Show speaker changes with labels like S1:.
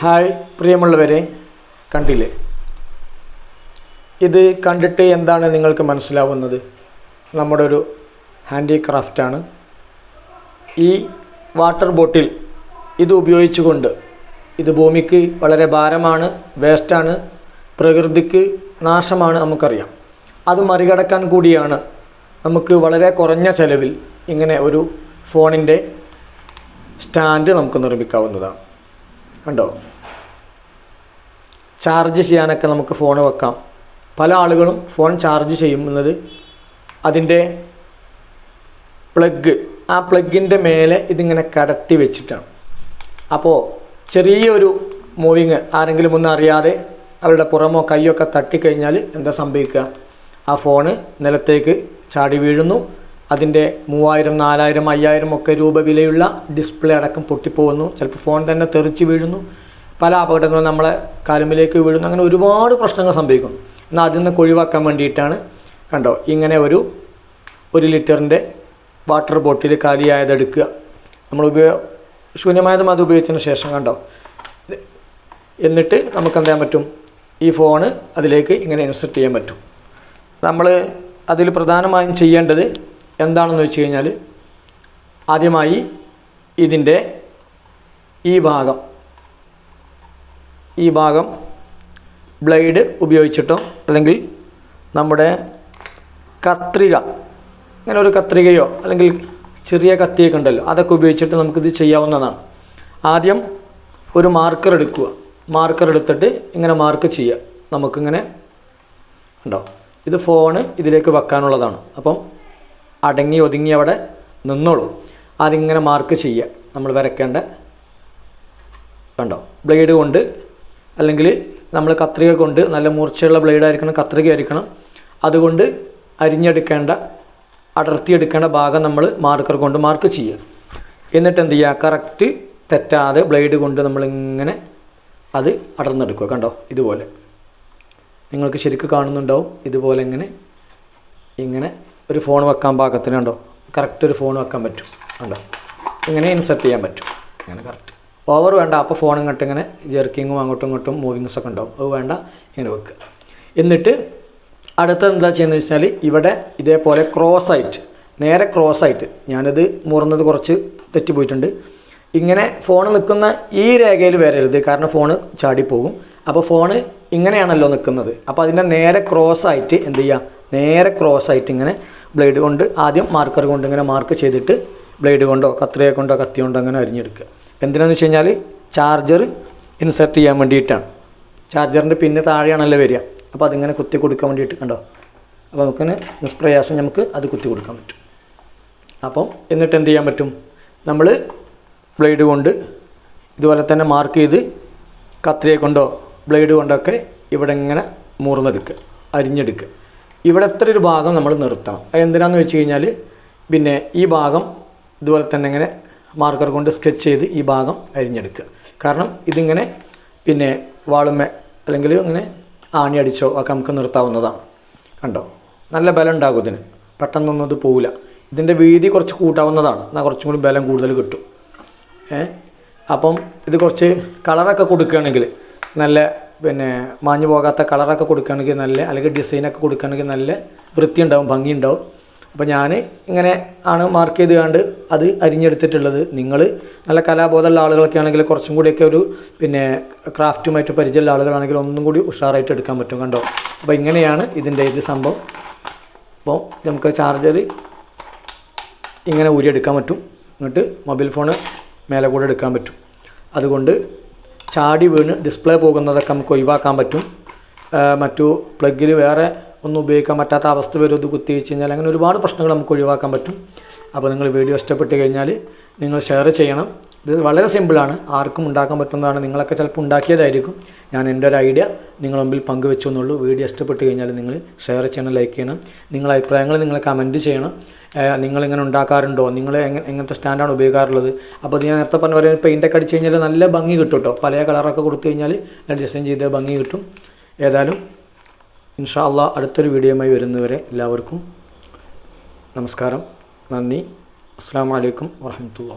S1: Hi പ്രിയമുള്ളവരെ കണ്ടില്ലേ? ഇത് കണ്ടിട്ട് എന്താണ് നിങ്ങൾക്ക് മനസ്സിലാവുന്നത്? നമ്മുടെ ഒരു ഹാൻഡിക്രാഫ്റ്റാണ് ഈ വാട്ടർ ബോട്ടിൽ ഇത് ഉപയോഗിച്ചുകൊണ്ട് ഇത് ഭൂമിക്ക് വളരെ ഭാരമാണ് വേസ്റ്റാണ് പ്രകൃതിക്ക് നാശമാണ് നമുക്കറിയാം. അത് മറികടക്കാൻ കൂടിയാണ് നമുക്ക് വളരെ കുറഞ്ഞ ചെലവിൽ ഇങ്ങനെ ഒരു ഫോണിന്റെ സ്റ്റാൻഡ് നമുക്ക് നിർമ്മിക്കാവുന്നതാണ്. കണ്ടോ ചാർജ് ചെയ്യാനൊക്കെ നമുക്ക് ഫോൺ വെക്കാം. പല ആളുകളും ഫോൺ ചാർജ് ചെയ്യുന്നത് അതിന്റെ പ്ലഗ്. ആ പ്ലഗിന്റെ മേലെ ഇതിങ്ങനെ കടത്തി വെച്ചിട്ടാണ്. അപ്പോൾ ചെറിയൊരു മൂവിങ് ആരെങ്കിലും ഒന്നും അറിയാതെ അവരുടെ പുറമോ കൈയൊക്കെ തട്ടിക്കഴിഞ്ഞാൽ എന്താ സംഭവിക്കുക? ആ ഫോണ് നിലത്തേക്ക് ചാടി വീഴുന്നു. അതിന്റെ മൂവായിരം നാലായിരം അയ്യായിരം ഒക്കെ രൂപ വിലയുള്ള ഡിസ്പ്ലേ അടക്കം പൊട്ടിപ്പോകുന്നു. ചിലപ്പോൾ ഫോൺ തന്നെ തെറിച്ച് വീഴുന്നു. പല അപകടങ്ങളും നമ്മളെ കാലുമ്പിലേക്ക് വീഴുന്നു. അങ്ങനെ ഒരുപാട് പ്രശ്നങ്ങൾ സംഭവിക്കും. എന്നാൽ അതിൽ നിന്നൊക്കെ ഒഴിവാക്കാൻ വേണ്ടിയിട്ടാണ് കണ്ടോ ഇങ്ങനെ ഒരു ഒരു ലിറ്ററിന്റെ വാട്ടർ ബോട്ടിൽ കാലിയായത് എടുക്കുക. നമ്മൾ ഉപയോഗ ശൂന്യമായതും അത് ഉപയോഗിച്ചതിന് ശേഷം കണ്ടോ എന്നിട്ട് നമുക്ക് എന്ത് ചെയ്യാൻ പറ്റും? ഈ ഫോണ് അതിലേക്ക് ഇങ്ങനെ ഇൻസെർട്ട് ചെയ്യാൻ പറ്റും. നമ്മൾ അതിൽ പ്രധാനമായും ചെയ്യേണ്ടത് എന്താണെന്ന് വെച്ച് കഴിഞ്ഞാൽ ആദ്യമായി ഇതിന്റെ ഈ ഭാഗം ഈ ഭാഗം ബ്ലേഡ് ഉപയോഗിച്ചിട്ടോ അല്ലെങ്കിൽ നമ്മുടെ കത്രിക അങ്ങനെ ഒരു കത്രികയോ അല്ലെങ്കിൽ ചെറിയ കത്തിയൊക്കെ ഉണ്ടല്ലോ അതൊക്കെ ഉപയോഗിച്ചിട്ട് നമുക്കിത് ചെയ്യാവുന്നതാണ്. ആദ്യം ഒരു മാർക്കർ എടുക്കുക. മാർക്കർ എടുത്തിട്ട് ഇങ്ങനെ മാർക്ക് ചെയ്യുക. നമുക്കിങ്ങനെ ഉണ്ടോ? ഇത് ഫോണ് ഇതിലേക്ക് വെക്കാനുള്ളതാണ്. അപ്പം അടങ്ങി ഒതുങ്ങി അവിടെ നിന്നോളൂ. അതിങ്ങനെ മാർക്ക് ചെയ്യുക. നമ്മൾ വരക്കേണ്ട കണ്ടോ? ബ്ലേഡ് കൊണ്ട് അല്ലെങ്കിൽ നമ്മൾ കത്രിക കൊണ്ട് നല്ല മൂർച്ചയുള്ള ബ്ലേഡ് ആയിരിക്കണം കത്രിക ആയിരിക്കണം. അതുകൊണ്ട് അരിഞ്ഞെടുക്കേണ്ട അടർത്തിയെടുക്കേണ്ട ഭാഗം നമ്മൾ മാർക്കർ കൊണ്ട് മാർക്ക് ചെയ്യുക. എന്നിട്ട് എന്ത് ചെയ്യുക? കറക്റ്റ് തെറ്റാതെ ബ്ലേഡ് കൊണ്ട് നമ്മളിങ്ങനെ അത് അടർന്നെടുക്കുക. കണ്ടോ? ഇതുപോലെ. നിങ്ങൾക്ക് ശരിക്കും കാണുന്നുണ്ടാവും. ഇതുപോലെ ഇങ്ങനെ ഇങ്ങനെ ഒരു ഫോൺ വെക്കാൻ പാകത്തിന് കണ്ടോ കറക്റ്റ് ഒരു ഫോൺ വെക്കാൻ പറ്റും. കണ്ടോ ഇങ്ങനെ ഇൻസെർട്ട് ചെയ്യാൻ പറ്റും. അങ്ങനെ കറക്റ്റ് പവർ വേണ്ട അപ്പോൾ ഫോൺ ഇങ്ങോട്ട് ഇങ്ങനെ ജെർക്കിങ്ങും അങ്ങോട്ടും ഇങ്ങോട്ടും മൂവിങ്സ് ഒക്കെ ഉണ്ടാവും. അത് വേണ്ട ഇങ്ങനെ വെക്കുക. എന്നിട്ട് അടുത്ത എന്താ ചെയ്യുന്നത് വെച്ചാൽ ഇവിടെ ഇതേപോലെ ക്രോസ് ആയിട്ട് നേരെ ക്രോസ് ആയിട്ട് ഞാനത് മുറിഞ്ഞത് കുറച്ച് തെറ്റിപ്പോയിട്ടുണ്ട് ഇങ്ങനെ ഫോൺ നിൽക്കുന്ന ഈ രേഖയിൽ വരരുത് കാരണം ഫോണ് ചാടിപ്പോകും. അപ്പോൾ ഫോണ് ഇങ്ങനെയാണല്ലോ നിൽക്കുന്നത്. അപ്പോൾ അതിന്റെ നേരെ ക്രോസ് ആയിട്ട് എന്ത് ചെയ്യുക? നേരെ ക്രോസ് ആയിട്ട് ഇങ്ങനെ ബ്ലേഡ് കൊണ്ട് ആദ്യം മാർക്കർ കൊണ്ട് ഇങ്ങനെ മാർക്ക് ചെയ്തിട്ട് ബ്ലേഡ് കൊണ്ടോ കത്രിക കൊണ്ടോ കത്തി കൊണ്ടോ അങ്ങനെ അരിഞ്ഞെടുക്കുക. എന്തിനാന്ന് വെച്ച് കഴിഞ്ഞാൽ ചാർജർ ഇൻസെർട്ട് ചെയ്യാൻ വേണ്ടിയിട്ടാണ്. ചാർജറിന്റെ പിന്നെ താഴെയാണല്ലോ വരിക. അപ്പോൾ അതിങ്ങനെ കുത്തി കൊടുക്കാൻ വേണ്ടിയിട്ട് കണ്ടോ? അപ്പോൾ നമുക്കിങ്ങനെ നിഷ്പ്രയാസം നമുക്ക് അത് കുത്തി കൊടുക്കാൻ പറ്റും. അപ്പം എന്നിട്ട് എന്ത് ചെയ്യാൻ പറ്റും? നമ്മൾ ബ്ലേഡ് കൊണ്ട് ഇതുപോലെ തന്നെ മാർക്ക് ചെയ്ത് കത്രിയെ കൊണ്ടോ ബ്ലേഡ് കൊണ്ടൊക്കെ ഇവിടെ ഇങ്ങനെ മൂർന്നെടുക്കുക അരിഞ്ഞെടുക്കുക. ഇവിടെ എത്ര ഒരു ഭാഗം നമ്മൾ നിർത്തണം. അത് എന്തിനാന്ന് വെച്ച് കഴിഞ്ഞാൽ പിന്നെ ഈ ഭാഗം ഇതുപോലെ തന്നെ ഇങ്ങനെ മാർക്കർ കൊണ്ട് സ്കെച്ച് ചെയ്ത് ഈ ഭാഗം അരിഞ്ഞെടുക്കുക. കാരണം ഇതിങ്ങനെ പിന്നെ വാളുമേ അല്ലെങ്കിൽ ഇങ്ങനെ ആണി അടിച്ചോ ഒക്കെ നമുക്ക് നിർത്താവുന്നതാണ്. കണ്ടോ? നല്ല ബലം ഉണ്ടാകും ഇതിന്. പെട്ടെന്നൊന്നും ഇത് പോവില്ല. ഇതിന്റെ വീതി കുറച്ച് കൂട്ടാവുന്നതാണ്. എന്നാൽ കുറച്ചും കൂടി ബലം കൂടുതൽ കിട്ടും. ഏ? അപ്പം ഇത് കുറച്ച് കളറൊക്കെ കൊടുക്കുകയാണെങ്കിൽ നല്ല പിന്നെ മാഞ്ഞു പോകാത്ത കളറൊക്കെ കൊടുക്കുകയാണെങ്കിൽ നല്ല അല്ലെങ്കിൽ ഡിസൈനൊക്കെ കൊടുക്കുകയാണെങ്കിൽ നല്ല വൃത്തി ഉണ്ടാവും ഭംഗി ഉണ്ടാവും അപ്പോൾ ഞാൻ ഇങ്ങനെ ആണ് മാർക്ക് ചെയ്ത് കണ്ട് അത് അരിഞ്ഞെടുത്തിട്ടുള്ളത്. നിങ്ങൾ നല്ല കലാബോധമുള്ള ആളുകളൊക്കെ ആണെങ്കിൽ കുറച്ചും കൂടിയൊക്കെ ഒരു പിന്നെ ക്രാഫ്റ്റുമായിട്ട് പരിചയമുള്ള ആളുകളാണെങ്കിൽ ഒന്നും കൂടി ഉഷാറായിട്ട് എടുക്കാൻ പറ്റും കണ്ടോ? അപ്പോൾ ഇങ്ങനെയാണ് ഇതിന്റെ ഇത് സംഭവം. അപ്പോൾ നമുക്ക് ചാർജർ ഇങ്ങനെ ഊരി ഊരിയെടുക്കാൻ പറ്റും. എന്നിട്ട് മൊബൈൽ ഫോണ് മേലെ കൂടെ എടുക്കാൻ പറ്റും. അതുകൊണ്ട് ചാടി വീണ് ഡിസ്പ്ലേ പോകുന്നതൊക്കെ നമുക്ക് ഒഴിവാക്കാൻ പറ്റും. മറ്റു പ്ലഗിൽ വേറെ ഒന്നും ഉപയോഗിക്കാൻ പറ്റാത്ത അവസ്ഥ വരും. ഇത് കുത്തി വെച്ച് കഴിഞ്ഞാൽ അങ്ങനെ ഒരുപാട് പ്രശ്നങ്ങൾ നമുക്ക് ഒഴിവാക്കാൻ പറ്റും. അപ്പോൾ നിങ്ങൾ വീഡിയോ ഇഷ്ടപ്പെട്ട് കഴിഞ്ഞാൽ നിങ്ങൾ ഷെയർ ചെയ്യണം. ഇത് വളരെ സിമ്പിളാണ് ആർക്കും ഉണ്ടാക്കാൻ പറ്റുന്നതാണ്. നിങ്ങളൊക്കെ ചിലപ്പോൾ ഉണ്ടാക്കിയതായിരിക്കും. ഞാൻ എന്റെ ഒരു ഐഡിയ നിങ്ങളുടെ മുമ്പിൽ പങ്കുവെച്ചു എന്നുള്ളൂ. വീഡിയോ ഇഷ്ടപ്പെട്ട് കഴിഞ്ഞാൽ നിങ്ങൾ ഷെയർ ചെയ്യണം ലൈക്ക് ചെയ്യണം. നിങ്ങളുടെ അഭിപ്രായങ്ങൾ നിങ്ങൾ കമന്റ് ചെയ്യണം. നിങ്ങളിങ്ങനെ ഉണ്ടാക്കാറുണ്ടോ? നിങ്ങൾ എങ്ങനെ എങ്ങനത്തെ സ്റ്റാൻഡാണ് ഉപയോഗിക്കാറുള്ളത്? അപ്പോൾ ഞാൻ നേരത്തെ പറഞ്ഞ പോലെ പെയിന്റൊക്കെ അടിച്ച് കഴിഞ്ഞാൽ നല്ല ഭംഗി കിട്ടും കേട്ടോ. പല കളറൊക്കെ കൊടുത്തു കഴിഞ്ഞാൽ ഡിസൈൻ ചെയ്ത് ഭംഗി കിട്ടും. ഏതായാലും ഇൻഷാ അള്ളാ അടുത്തൊരു വീഡിയോയുമായി വരുന്നവരെ എല്ലാവർക്കും നമസ്കാരം. നന്ദി. അസ്സാം വലൈക്കും വാഹമത്തുള്ള